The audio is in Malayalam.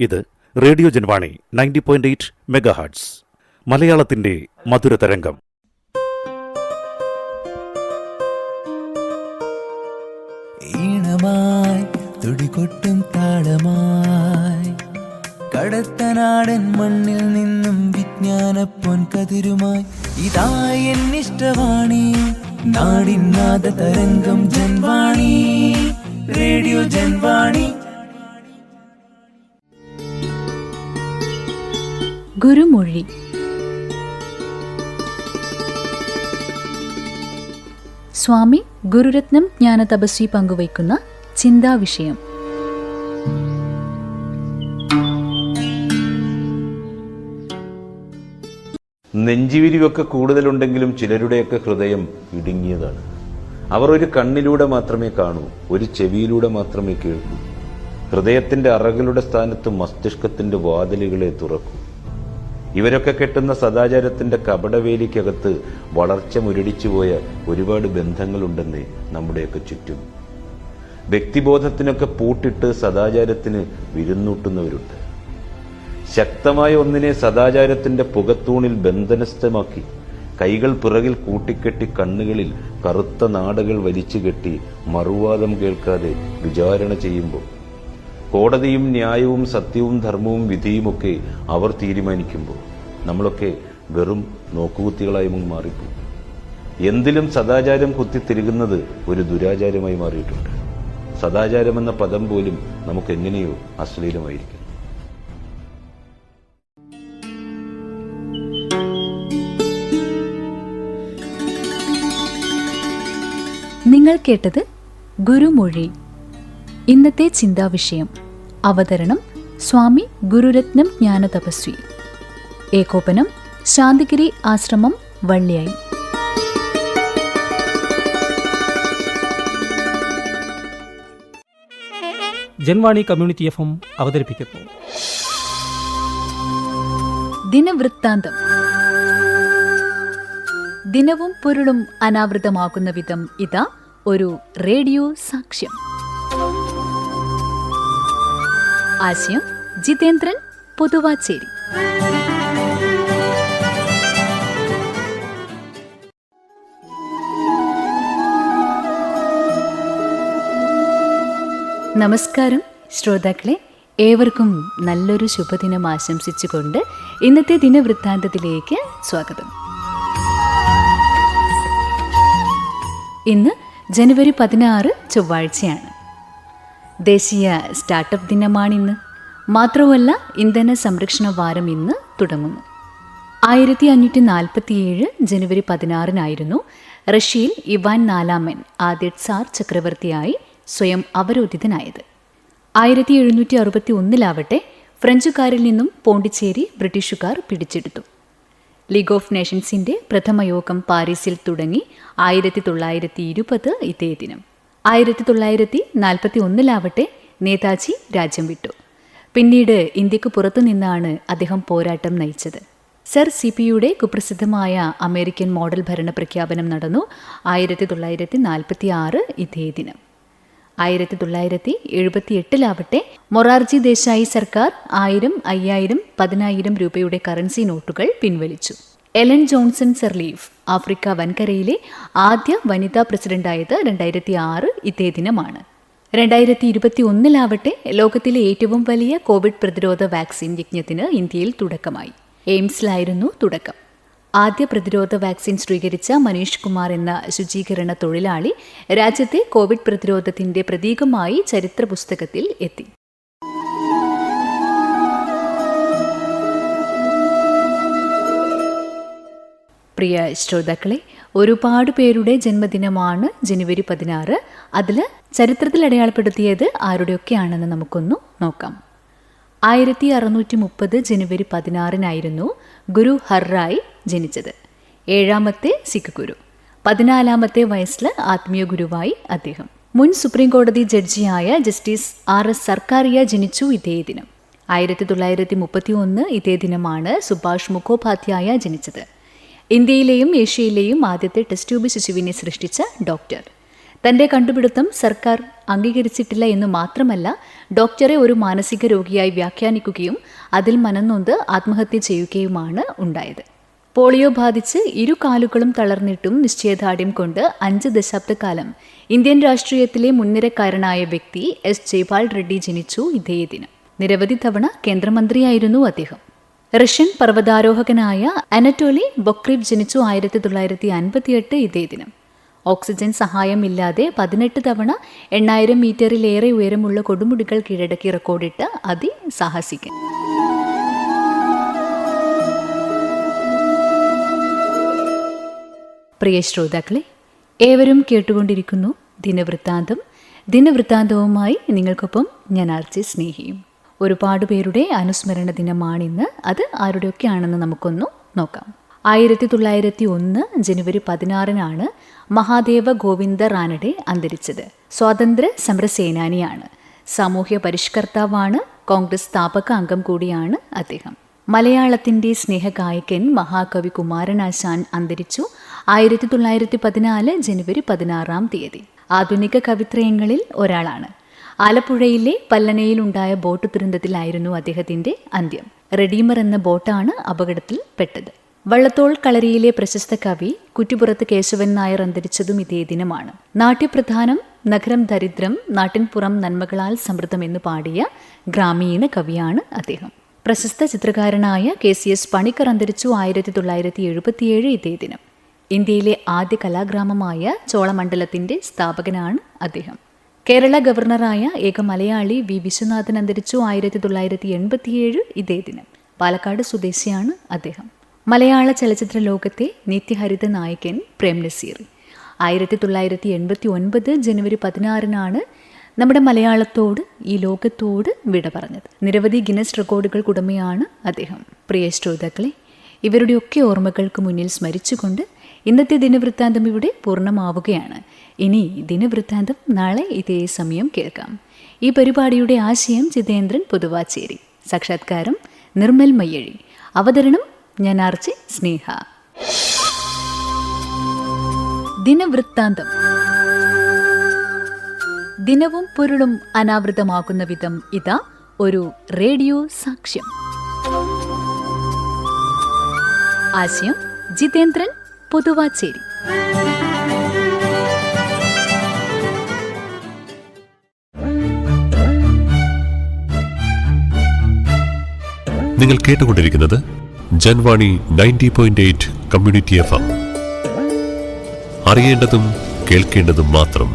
ഇത് radio Janvani ninety point eight megahertz മലയാളത്തിന്റെ മധുരതരംഗം ഈണമായി തുടികൊട്ടും താളമായി കടത്തനാടൻ മണ്ണിൽ നിന്നും വിജ്ഞാന പൊൻകതിരുമായി ഇതായി എന്നിഷ്ടവാണി നാടിൻ നാദ തരംഗം ജൻവാണി റേഡിയോ ജൻവാണി. ഗുരുമൊഴി. സ്വാമി ഗുരുരത്നം ജ്ഞാന തപസ്വി പങ്കുവയ്ക്കുന്ന ചിന്താവിഷയം. നെഞ്ചിവിരിവൊക്കെ കൂടുതലുണ്ടെങ്കിലും ചിലരുടെയൊക്കെ ഹൃദയം ഇടുങ്ങിയതാണ്. അവർ ഒരു കണ്ണിലൂടെ മാത്രമേ കാണൂ ഒരു ചെവിയിലൂടെ മാത്രമേ കേൾക്കൂ. ഹൃദയത്തിന്റെ അറകളുടെ സ്ഥാനത്ത് മസ്തിഷ്കത്തിന്റെ വാതിലുകളെ തുറക്കൂ. ഇവരൊക്കെ കെട്ടുന്ന സദാചാരത്തിന്റെ കപടവേലിക്കകത്ത് വളർച്ച മുരടിച്ചുപോയ ഒരുപാട് ബന്ധങ്ങളുണ്ടെന്നേ നമ്മുടെയൊക്കെ ചുറ്റും. വ്യക്തിബോധത്തിനൊക്കെ പൂട്ടിട്ട് സദാചാരത്തിന് വിരുന്നൂട്ടുന്നവരുണ്ട്. ശക്തമായ ഒന്നിനെ സദാചാരത്തിന്റെ പുകത്തൂണിൽ ബന്ധനസ്ഥമാക്കി കൈകൾ പിറകിൽ കൂട്ടിക്കെട്ടി കണ്ണുകളിൽ കറുത്ത നാടകൾ വലിച്ചു കെട്ടി മറുവാദം കേൾക്കാതെ വിചാരണ ചെയ്യുമ്പോൾ കോടതിയും ന്യായവും സത്യവും ധർമ്മവും വിധിയുമൊക്കെ അവർ തീരുമാനിക്കുമ്പോൾ നമ്മളൊക്കെ വെറും നോക്കുകുത്തികളായി മാറിപ്പോകും. എന്തിലും സദാചാരം കുത്തിത്തിരുകുന്നത് ഒരു ദുരാചാരമായി മാറിയിട്ടുണ്ട്. സദാചാരം എന്ന പദം പോലും നമുക്ക് എങ്ങനെയോ അശ്ലീലമായിരിക്കും നിങ്ങൾ കേട്ടത് ഗുരുമൊഴി. ഇന്നത്തെ ചിന്താവിഷയം. അവതരണം സ്വാമി ഗുരുരത്നം ജ്ഞാന തപസ്വി ഏകോപനം ശാന്തിഗിരി ആശ്രമം വള്ളിയായി. ജൻവാണി കമ്മ്യൂണിറ്റി എഫ് എം അവതരിപ്പിക്കുന്നു. ദിനവൃത്താന്തം. ദിനവും പൊരുളും അനാവൃതമാകുന്ന വിധം ഇതാ ഒരു റേഡിയോ സാക്ഷ്യം. ആശയം ജിതേന്ദ്രൻ പൊതുവാച്ചേരി. നമസ്കാരം ശ്രോതാക്കളെ ഏവർക്കും നല്ലൊരു ശുഭദിനം ആശംസിച്ചുകൊണ്ട് ഇന്നത്തെ ദിനവൃത്താന്തത്തിലേക്ക് സ്വാഗതം. ഇന്ന് ജനുവരി പതിനാറ് ചൊവ്വാഴ്ചയാണ്. ദേശീയ സ്റ്റാർട്ടപ്പ് ദിനമാണിന്ന്. മാത്രമല്ല ഇന്ധന സംരക്ഷണ വാരം ഇന്ന് തുടങ്ങുന്നു. ആയിരത്തി അഞ്ഞൂറ്റി നാൽപ്പത്തിയേഴ് ജനുവരി പതിനാറിനായിരുന്നു റഷ്യയിൽ ഇവാൻ നാലാമൻ ആദ്യ സാർ ചക്രവർത്തിയായി സ്വയം അവരോധിതനായത്. ആയിരത്തി എഴുന്നൂറ്റി അറുപത്തി ഒന്നിലാവട്ടെ ഫ്രഞ്ചുകാരിൽ നിന്നും പോണ്ടിച്ചേരി ബ്രിട്ടീഷുകാർ പിടിച്ചെടുത്തു. ലീഗ് ഓഫ് നേഷൻസിന്റെ പ്രഥമയോഗം പാരീസിൽ തുടങ്ങി ആയിരത്തി തൊള്ളായിരത്തി ഇരുപത് ഇതേ ദിനം. ആയിരത്തി തൊള്ളായിരത്തി നാൽപ്പത്തി ഒന്നിലാവട്ടെ നേതാജി രാജ്യം വിട്ടു. പിന്നീട് ഇന്ത്യയ്ക്ക് പുറത്തു നിന്നാണ് അദ്ദേഹം പോരാട്ടം നയിച്ചത്. സർ സി പിയുടെ കുപ്രസിദ്ധമായ അമേരിക്കൻ മോഡൽ ഭരണ പ്രഖ്യാപനം നടന്നു ആയിരത്തി തൊള്ളായിരത്തി നാൽപ്പത്തി ആറ് ഇതേ ദിനം. ആയിരത്തി തൊള്ളായിരത്തി എഴുപത്തി എട്ടിലാവട്ടെ മൊറാർജി ദേശായി സർക്കാർ ആയിരം അയ്യായിരം പതിനായിരം രൂപയുടെ കറൻസി നോട്ടുകൾ പിൻവലിച്ചു. എലൻ ജോൺസൺ സർലീഫ് ആഫ്രിക്ക വൻകരയിലെ ആദ്യ വനിതാ പ്രസിഡന്റായത് രണ്ടായിരത്തി ആറ് ഇതേ ദിനമാണ്. രണ്ടായിരത്തി ഇരുപത്തി ഒന്നിലാവട്ടെ ലോകത്തിലെ ഏറ്റവും വലിയ കോവിഡ് പ്രതിരോധ വാക്സിൻ യജ്ഞത്തിന് ഇന്ത്യയിൽ തുടക്കമായി. എയിംസിലായിരുന്നു തുടക്കം. ആദ്യ പ്രതിരോധ വാക്സിൻ സ്വീകരിച്ച മനീഷ് കുമാർ എന്ന ശുചീകരണ തൊഴിലാളി രാജ്യത്തെ കോവിഡ് പ്രതിരോധത്തിന്റെ പ്രതീകമായി ചരിത്ര പുസ്തകത്തിൽ എത്തി. പ്രിയ ശ്രോതാക്കളെ ഒരുപാട് പേരുടെ ജന്മദിനമാണ് ജനുവരി പതിനാറ്. അതിൽ ചരിത്രത്തിൽ അടയാളപ്പെടുത്തിയത് ആരുടെയൊക്കെയാണെന്ന് നമുക്കൊന്ന് നോക്കാം. ആയിരത്തി അറുന്നൂറ്റി മുപ്പത് ജനുവരി പതിനാറിനായിരുന്നു ഗുരു ഹർറായ് ജനിച്ചത്. ഏഴാമത്തെ സിഖ് ഗുരു. പതിനാലാമത്തെ വയസ്സിൽ ആത്മീയ ഗുരുവായി അദ്ദേഹം. മുൻ സുപ്രീം കോടതി ജഡ്ജിയായ ജസ്റ്റിസ് ആർ എസ് സർക്കാരിയ ജനിച്ചു ഇതേ ദിനം. ആയിരത്തി തൊള്ളായിരത്തി മുപ്പത്തി ഒന്ന് ഇതേ ദിനമാണ് സുഭാഷ് മുഖോപാധ്യായ ജനിച്ചത്. ഇന്ത്യയിലെയും ഏഷ്യയിലെയും ആദ്യത്തെ ടെസ്റ്റ് ട്യൂബ് ശിശുവിനെ സൃഷ്ടിച്ച ഡോക്ടർ. തന്റെ കണ്ടുപിടുത്തം സർക്കാർ അംഗീകരിച്ചിട്ടില്ല എന്ന് മാത്രമല്ല ഡോക്ടറെ ഒരു മാനസിക രോഗിയായി വ്യാഖ്യാനിക്കുകയും അതിൽ മനംനൊന്ത് ആത്മഹത്യ ചെയ്യുകയുമാണ് ഉണ്ടായത്. പോളിയോ ബാധിച്ച് ഇരു കാലുകളും തളർന്നിട്ടും നിശ്ചയദാർഢ്യം കൊണ്ട് അഞ്ച് ദശാബ്ദക്കാലം ഇന്ത്യൻ രാഷ്ട്രീയത്തിലെ മുൻനിരക്കാരനായ വ്യക്തി എസ് ജയ്പാൽ റെഡ്ഡി ജനിച്ചു ഇതേ ദിനം. നിരവധി തവണ കേന്ദ്രമന്ത്രിയായിരുന്നു അദ്ദേഹം. റഷ്യൻ പർവതാരോഹകനായ അനറ്റോലി ബൊക്രീവ് ജനിച്ചു ആയിരത്തി തൊള്ളായിരത്തി അൻപത്തിയെട്ട് ഇതേ ദിനം. ഓക്സിജൻ സഹായമില്ലാതെ പതിനെട്ട് തവണ എണ്ണായിരം മീറ്ററിലേറെ ഉയരമുള്ള കൊടുമുടികൾ കീഴടക്കി റെക്കോർഡിട്ട് അതിസാഹസികൻ പ്രിയ ശ്രോതാക്കളെ ഏവരും കേട്ടുകൊണ്ടിരിക്കുന്നു ദിനവൃത്താന്തം. ദിനവൃത്താന്തവുമായി നിങ്ങൾക്കൊപ്പം ഞാൻ ആർച്ചി സ്നേഹിയും. ഒരുപാട് പേരുടെ അനുസ്മരണ ദിനമാണിന്ന് അത് ആരുടെയൊക്കെയാണെന്ന് നമുക്കൊന്നു നോക്കാം. ആയിരത്തി തൊള്ളായിരത്തി ഒന്ന് ജനുവരി പതിനാറിനാണ് മഹാദേവ ഗോവിന്ദ റാനഡെ അന്തരിച്ചത്. സ്വാതന്ത്ര്യ സമരസേനാനിയാണ്. സാമൂഹ്യ പരിഷ്കർത്താവാണ് കോൺഗ്രസ് സ്ഥാപക അംഗം കൂടിയാണ് അദ്ദേഹം. മലയാളത്തിന്റെ സ്നേഹഗായകൻ മഹാകവി കുമാരനാശാൻ അന്തരിച്ചു ആയിരത്തി തൊള്ളായിരത്തി പതിനാല് ജനുവരി പതിനാറാം തീയതി. ആധുനിക കവിത്രയങ്ങളിൽ ഒരാളാണ്. ആലപ്പുഴയിലെ പല്ലനയിലുണ്ടായ ബോട്ട് ദുരന്തത്തിലായിരുന്നു അദ്ദേഹത്തിന്റെ അന്ത്യം. റെഡീമർ എന്ന ബോട്ടാണ് അപകടത്തിൽ പെട്ടത്. വള്ളത്തോൾ കളരിയിലെ പ്രശസ്ത കവി കുറ്റിപ്പുറത്ത് കേശവൻ നായർ അന്തരിച്ചതും ഇതേ ദിനമാണ്. നാട്യപ്രധാനം നഗരം ദരിദ്രം നാട്ടിൻപുറം നന്മകളാൽ സമൃദ്ധം എന്ന് പാടിയ ഗ്രാമീണ കവിയാണ് അദ്ദേഹം. പ്രശസ്ത ചിത്രകാരനായ കെ സി എസ് പണിക്കർ അന്തരിച്ചു ആയിരത്തി തൊള്ളായിരത്തി എഴുപത്തിയേഴ് ഇതേ ദിനം. ഇന്ത്യയിലെ ആദ്യ കലാഗ്രാമമായ ചോളമണ്ഡലത്തിന്റെ സ്ഥാപകനാണ് അദ്ദേഹം. കേരള ഗവർണറായ ഏക മലയാളി വി. വിശ്വനാഥൻ അന്തരിച്ചു ആയിരത്തി തൊള്ളായിരത്തി എൺപത്തിയേഴ് ഇതേ ദിനം. പാലക്കാട് സ്വദേശിയാണ് അദ്ദേഹം. മലയാള ചലച്ചിത്ര ലോകത്തെ നിത്യഹരിത നായകൻ പ്രേം നസീർ. ആയിരത്തി തൊള്ളായിരത്തി എൺപത്തി ഒൻപത് ജനുവരി പതിനാറിനാണ് നമ്മുടെ മലയാളത്തോട് ഈ ലോകത്തോട് വിട പറഞ്ഞത്. നിരവധി ഗിനസ് റെക്കോർഡുകൾക്കുടമയാണ് അദ്ദേഹം. പ്രിയ ശ്രോതാക്കളെ ഇവരുടെയൊക്കെ ഓർമ്മകൾക്ക് മുന്നിൽ സ്മരിച്ചുകൊണ്ട് ഇന്നത്തെ ദിനവൃത്താന്തം ഇവിടെ പൂർണമാവുകയാണ്. ഇനി ദിനവൃത്താന്തം നാളെ ഇതേ സമയം കേൾക്കാം. ഈ പരിപാടിയുടെ ആശയം ജിതേന്ദ്രൻ പുതുവാച്ചേരി. സാക്ഷാത്കാരം നിർമ്മൽ മയ്യഴി. അവതരണം ഞാൻ ആർച്ചി സ്നേഹ. ദിനവൃത്താന്തം. ദിനവും പൊരുളും അനാവൃതമാക്കുന്ന വിധം ഇതാ ഒരു റേഡിയോ സാക്ഷ്യം. ആശയം ജിതേന്ദ്രൻ പൊതുവാച്ചേരി നിങ്ങൾ കേട്ടുകൊണ്ടിരിക്കുന്നത് Janvani ninety point eight community F അറിയേണ്ടതും കേൾക്കേണ്ടതും മാത്രം.